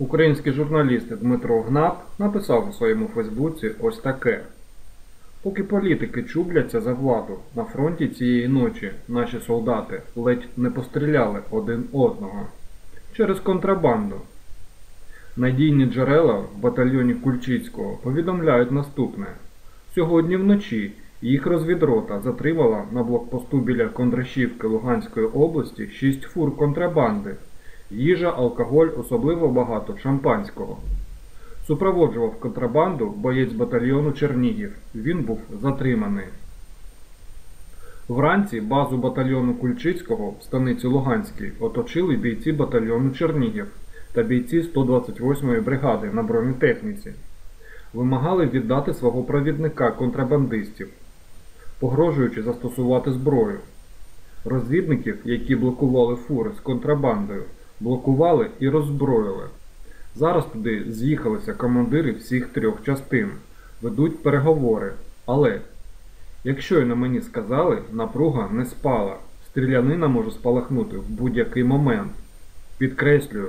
Український журналіст Дмитро Гнат написав у своєму Фейсбуці ось таке. Поки політики чубляться за владу, на фронті цієї ночі наші солдати ледь не постріляли один одного через контрабанду. Надійні джерела в батальйоні Кульчицького повідомляють наступне. Сьогодні вночі їх розвідрота затримала на блокпосту біля Кондрашівки Луганської області 6 фур контрабанди. Їжа, алкоголь, особливо багато шампанського. Супроводжував контрабанду боєць батальйону Чернігів. Він був затриманий. Вранці базу батальйону Кульчицького в станиці Луганській оточили бійці батальйону Чернігів та бійці 128-ї бригади на бронетехніці. Вимагали віддати свого провідника контрабандистів, погрожуючи застосувати зброю. Розвідників, які блокували фури з контрабандою, блокували і роззброїли. Зараз туди з'їхалися командири всіх трьох частин, ведуть переговори. Але, як щойно мені сказали, напруга не спала. Стрілянина може спалахнути в будь-який момент. Підкреслюю,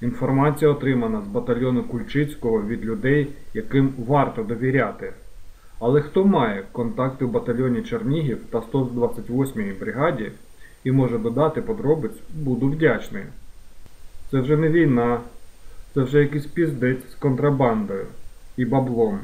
інформація отримана з батальйону Кульчицького від людей, яким варто довіряти. Але хто має контакти в батальйоні Чернігів та 128-й бригаді і може додати подробиць, буду вдячний. Це вже не війна, це вже якийсь піздець з контрабандою і баблом.